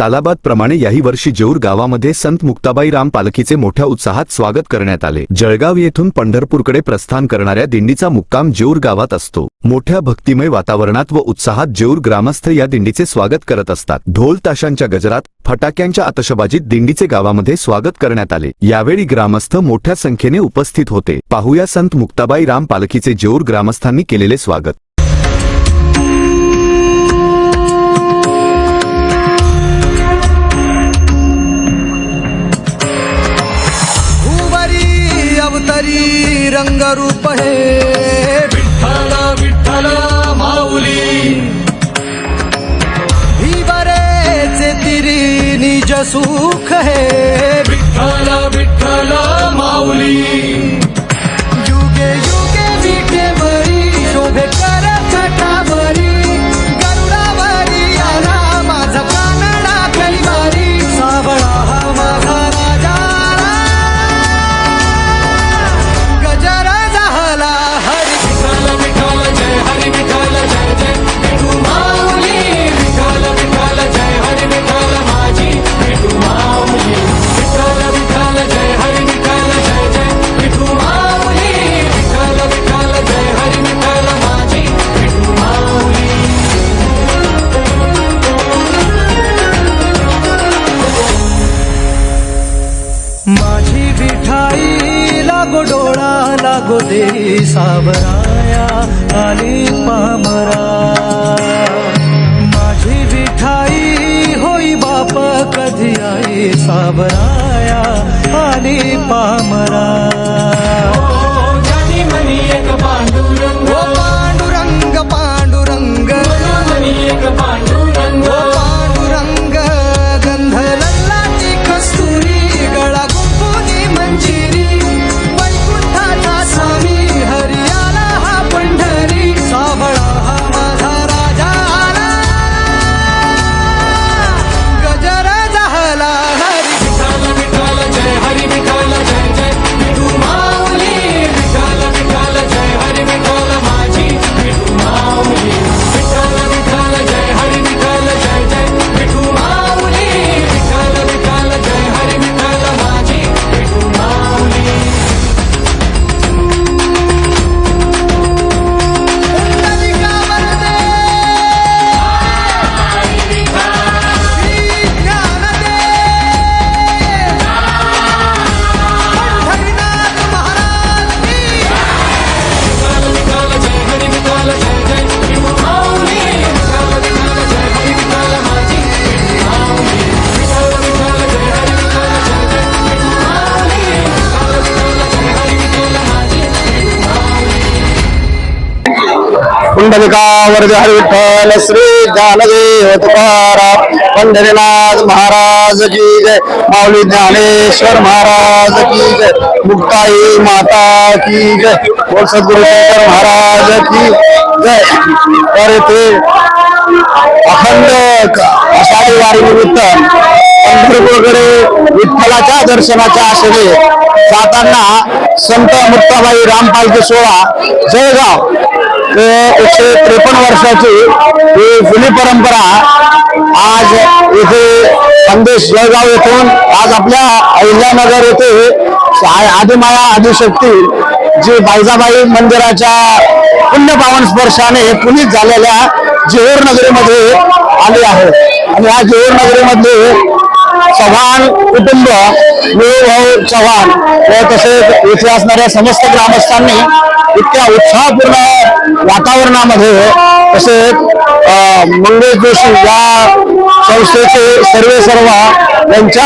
सालाबाद प्रमाणे याही वर्षी जेऊर गावामध्ये संत मुक्ताबाई राम पालखीचे मोठ्या उत्साहात स्वागत करण्यात आले. जळगाव येथून पंढरपूरकडे प्रस्थान करणाऱ्या दिंडीचा मुक्काम जेऊर गावात असतो. मोठ्या भक्तिमय वातावरणात व उत्साहात जेऊर ग्रामस्थ या दिंडीचे स्वागत करत असतात. ढोल ताशांच्या गजरात फटाक्यांच्या आतषबाजीत दिंडीचे गावामध्ये स्वागत करण्यात आले. यावेळी ग्रामस्थ मोठ्या संख्येने उपस्थित होते. पाहूया संत मुक्ताबाई राम पालखीचे जेऊर ग्रामस्थांनी केलेले स्वागत. सुख हे। विठ्ठला विठ्ठला गोदे सावराया आली पामरा। माझी विठाई होई बाप कधी आई सावराया आली पामरा। ओ पांडुरंग पुंडलिकावरदि हरी विठ्ठल श्री ज्ञानदेव तुकाराम पंढरीनाथ महाराज की जय माऊली ज्ञानेश्वर महाराज की जय मुक्ताई माता की जय बोल सद्गुरु शंकर महाराज की जय तर इथे अखंड क- आषाढी वारी निमित्त पंढरपूरकडे विठ्ठलाच्या दर्शनाच्या आशेने जाताना संत मुक्ताबाई रामपालकी सोळा जळगाव. ते एकशे त्रेपन्न वर्षाची ही जुनी परंपरा आज इथे संदेश जळगाव येथून आज आपल्या अहिल्यानगर येथे आदिमाया आदिशक्ती जी बायजाबाई मंदिराच्या पुण्य पावन स्पर्शाने पुनीत झालेल्या जेहोरनगरीमध्ये आली आहे. आणि या जेऊर नगरीमध्ये चव्हाण कुटुंब भाऊ चव्हाण व तसेच इथे असणाऱ्या समस्त ग्रामस्थांनी इतक्या उत्साहपूर्ण वातावरणामध्ये तसेच मंगेश जोशी या संस्थेचे सर्वे सर्व यांच्या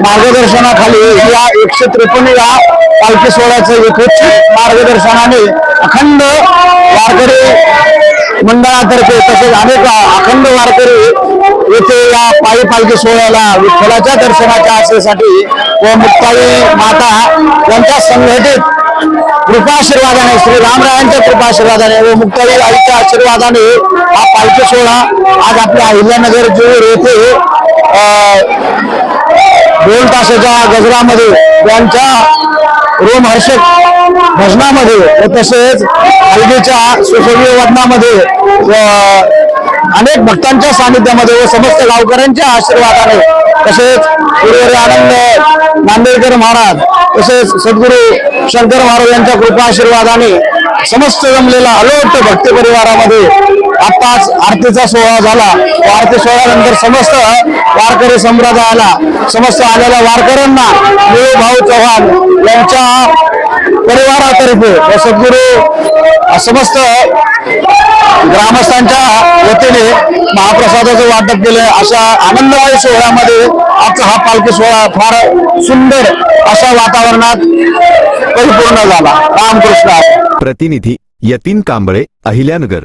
मार्गदर्शनाखाली या एकशे त्रेपन्न या पालखी सोहळ्याचं यथोचित मार्गदर्शनाने अखंड वारकरी मंडळातर्फे तसेच अनेक अखंड वारकरी येथे या पायी पालखी सोहळ्याला विठ्ठलाच्या दर्शनाच्या आशेसाठी व मुक्ताई माता यांच्या संघटित कृपाशीर्वादाने श्री रामरायांच्या कृपाशीर्वादाने व मुक्ताई आईच्या आशीर्वादाने हा पालखी सोहळा आज आपल्या अहिल्यानगर जोर येथे दोन तासाच्या गजरामध्ये त्यांच्या रोमहर्षक भजनामध्ये व तसेच हलगीच्या सुसभीय वदनामध्ये अनेक भक्तांच्या सानिध्यामध्ये व समस्त गावकऱ्यांच्या आशीर्वादाने तसेच गुरुवारी आनंद नांदेडकर महाराज तसेच सद्गुरू शंकर महाराज यांच्या कृपा आशीर्वादाने समस्त जमलेला अलोट भक्त परिवारामध्ये आताच आरतीचा सोहळा झाला. व आरती सोहळ्यानंतर समस्त वारकरी संप्रदायाला समस्त आलेल्या वारकऱ्यांना निळू भाऊ चव्हाण यांच्या परिवारातर्फे व सद्गुरू समस्त ग्रामस्थांच्या वतीने महाप्रसादाचं वाटप केलं अशा आनंदमय सोहळ्यामध्ये आजचा हा पालखी सोहळा फार सुंदर अशा वातावरणात परिपूर्ण झाला. रामकृष्ण. प्रतिनिधी यतीन कांबळे अहिल्यानगर.